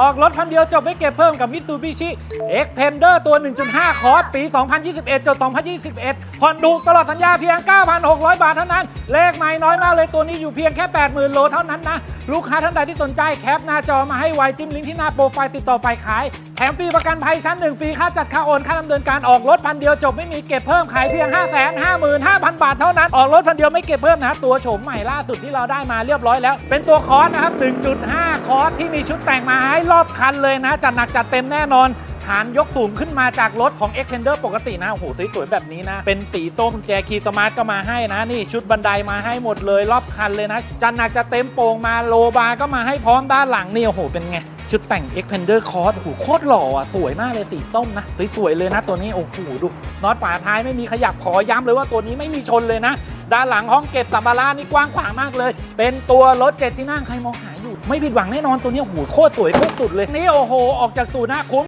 ออกรถคันเดียวจบไม่เก็บเพิ่มกับ Mitsubishi Xpander ตัว 1.5 คอร์สปี 2021จด2021 ผ่อนถูกตลอดสัญญาเพียง 9,600 บาทเท่านั้น เลขไม่น้อยมากเลยตัวนี้อยู่เพียงแค่ 80,000 โลเท่านั้นนะ ลูกค้าท่านใดที่สนใจแคปหน้าจอมาให้ไวจิ้มลิงก์ที่หน้าโปรไฟล์ติดต่อฝ่ายขายแถมฟรีประกันภัยชั้นหนึ่งฟรีค่าจัดค่าโอนค่าดำเนินการออกรถพันเดียวจบไม่มีเก็บเพิ่มขายเพียง 5 5 5 5 0 0 0 บาทเท่านั้น ออกรถพันเดียวไม่เก็บเพิ่มนะ ตัวโฉมใหม่ล่าสุดที่เราได้มาเรียบร้อยแล้ว เป็นตัวคอร์สนะครับ 1.5 คอสที่มีชุดแต่งมาให้รอบคันเลยนะ จัดหนักจัดเต็มแน่นอนฐานยกสูงขึ้นมาจากรถของ Extender ปกตินะโอ้โหสวยๆแบบนี้นะ เป็นสีส้มแจคีสมาร์ทก็มาให้นะ นี่ชุดบันไดมาให้หมดเลย รอบคันเลยนะ จันหนักจะเต็มโปร่งมาโลบาร์ก็มาให้พร้อมด้านหลังนี่โอ้โหเป็นไง ชุดแต่ง Expander Cross โอ้โหโคตรหล่ออะ สวยมากเลยสีส้มนะสวยๆเลยนะตัวนี้โอ้โหดูน็อตฝาท้ายไม่มีขยับขอย้ำเลยว่าตัวนี้ไม่มีชนเลยนะ ด้านหลังห้องเก็บสัมภาระนี่กว้างขวางมากเลย เป็นตัวรถเจ็ดที่นั่งใครมองหาอยู่ ไม่ผิดหวังแน่นอนตัวนี้โอ้โหโคตรสวยโคตรสุดเลยนี่โอ้โหออกจากตูหน้าคุ้ม